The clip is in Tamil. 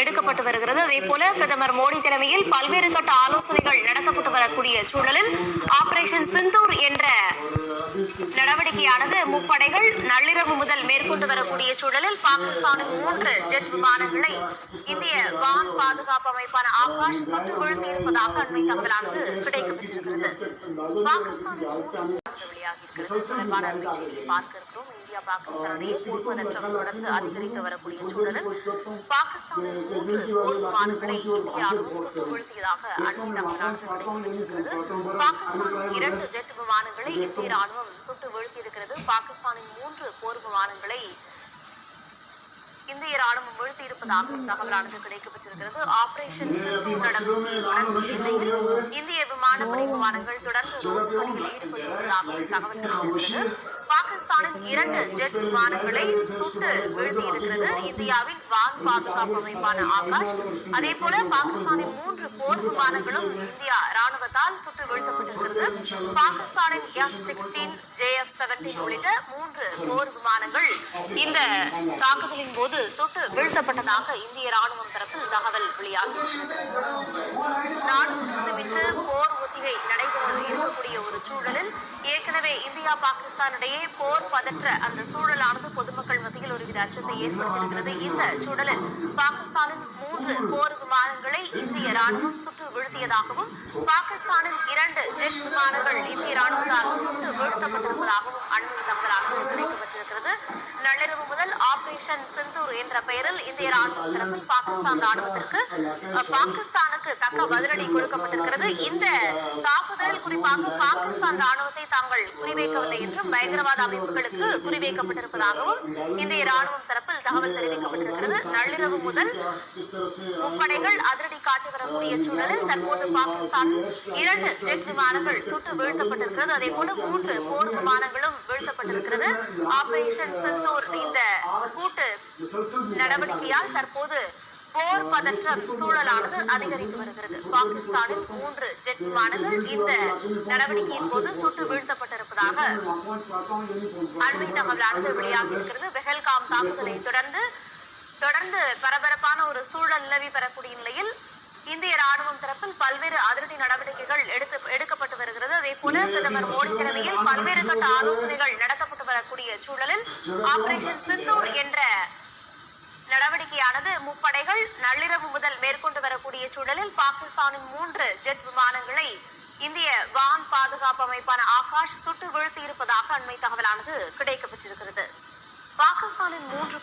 எடுக்கப்பட்டு வருகிறது. அதே போல பிரதமர் மோடி தலைமையில் பல்வேறு கட்ட ஆலோசனைகள் நடத்தப்பட்டு வரக்கூடிய சூழலில் ஆபரேஷன் சிந்தூர் என்ற நடவடிக்கையானது முப்படைகள் நள்ளிரவு முதல் மேற்கொண்டு வரக்கூடிய சூழலில் பாகிஸ்தானின் மூன்று ஜெட் விமானங்களை இந்திய வான் பாதுகாப்பு அமைப்பான ஆகாஷ் சுட்டு வீழ்த்தி இருப்பதாக அண்மை தகவலானது கிடைக்கப்பெற்றிருக்கிறது. பாகிஸ்தானின் மூன்று வெளியாகியிருக்கிறது. தொடர்பான பார்க்க இருக்கிறோம் இந்தியா போர் பதற்றம் தொடர்ந்து அதிகரித்து வரக்கூடிய சூழலில் மூன்று போர் விமானங்களை சுட்டு வீழ்த்தியதாக அண்மை தகவலானது கிடைக்கப்பெற்றிருக்கிறது. இரண்டு ஜெட் இந்திய ராணுவம் சுட்டு வீழ்த்தியிருக்கிறது. பாகிஸ்தானின் மூன்று போர் விமானங்களை இந்திய ராணுவம் வீழ்த்தி இருப்பதாகவும் தகவலானது கிடைக்கப்பட்டிருக்கிறது ஆபரேஷன் சிந்தூர் நடவடிக்கை தொடர்ந்து எல்லையில் இந்திய விமானப்படை விமானங்கள் தொடர்ந்து ரோந்து பணியில் ஈடுபட்டு தகவல் கிடைத்திருக்கிறது. பாகிஸ்தானின் இரண்டு ஜெட் விமானங்களை சுட்டு வீழ்த்தியிருக்கிறது. இந்தியாவின் வான் பாதுகாப்பு அமைப்பான ஆகாஷ். அதே போல பாகிஸ்தானின் மூன்று போர் விமானங்களும் இந்தியா ராணுவத்தால் சுட்டு வீழ்த்தப்பட்டிருக்கிறது. பாகிஸ்தானின் F sixteen J F seventeen உள்ளிட்ட மூன்று போர் விமானங்கள் இந்த தாக்குதலின் போது சுட்டு வீழ்த்தப்பட்டதாக இந்திய ராணுவம் தரப்பில் தகவல் வெளியாகியிருக்கிறது ஒரு சூழலில் ஏற்கனவே இந்தியா பாகிஸ்தான் இடையே போர் பதற்ற அந்த சூழலானது பொதுமக்கள் மத்தியில் ஒருவித அச்சத்தை ஏற்படுத்தியிருக்கிறது. இந்த சூழலில் பாகிஸ்தானின் மூன்று போர் விமானங்களை இந்திய ராணுவம் சுட்டு வீழ்த்தியதாகவும் பாகிஸ்தானின் இரண்டு ஜெட் விமானங்கள் இந்திய ராணுவத்தால் சுட்டு வீழ்த்தப்பட்டிருப்பதாகவும் அண்மை தகவல் அறிவிச்சிருக்கிறது நள்ளிரவு முதல் ஆபரேஷன் சிந்தூர் என்ற பெயரில் இந்திய ராணுவ தரப்பில் பாகிஸ்தான் ராணுவத்திற்கு பாகிஸ்தானுக்கு தக்க பதிலடி கொடுக்கப்பட்டிருக்கிறது. இந்த தாக்குதலில் குறிப்பாக பாகிஸ்தான் ராணுவத்தை தாங்கள் குறிவைக்கவில்லை என்றும் பயங்கரவாத அமைப்புகளுக்கு குறிவைக்கப்பட்டிருப்பதாகவும் இந்திய ராணுவம் தரப்பில் தகவல் தெரிவிக்கப்பட்டிருக்கிறது. நள்ளிரவு முதல் முப்படைகள் அதிரடி காட்டி வரக்கூடிய சூழலில் தற்போது பாகிஸ்தான் இரண்டு ஜெட் விமானங்கள் சுட்டு வீழ்த்தப்பட்டிருக்கிறது. அதேபோல மூன்று போர் விமானங்களும் வீழ்த்தப்பட்டிருக்கிறது ஆபரேஷன் சிந்தூர் இந்த கூட்டு நடவடிக்கையால் தற்போது போர் பதற்றம் சூழலானது அதிகரித்து வருகிறது. பாகிஸ்தானின் மூன்று ஜெட் விமானங்கள் இந்த நடவடிக்கையின் போது சுட்டு வீழ்த்தப்பட்டிருப்பதாக அண்மை தகவலானது வெளியாகி இருக்கிறது. பெஹல்காம் தாக்குதலை தொடர்ந்து தொடர்ந்து பரபரப்பான ஒரு சூழல் நிலவி பெறக்கூடிய நிலையில் இந்திய ராணுவம் தரப்பில் பல்வேறு அதிரடி நடவடிக்கைகள் எடுத்து எடுக்கப்பட்டு வருகிறது. அதே போல பிரதமர் மோடி தலைமையில் பல்வேறு கட்ட ஆலோசனைகள் வரக்கூடிய சூழலில் ஆபரேஷன் சிந்தூர் என்ற நடவடிக்கையானது முப்படைகள் நள்ளிரவு முதல் மேற்கொண்டு வரக்கூடிய சூழலில் பாகிஸ்தானின் மூன்று ஜெட் விமானங்களை இந்திய வான் பாதுகாப்பு அமைப்பான ஆகாஷ் சுட்டு வீழ்த்தி இருப்பதாக அண்மை தகவலானது கிடைக்கப்பெற்றிருக்கிறது. பாகிஸ்தானின் மூன்று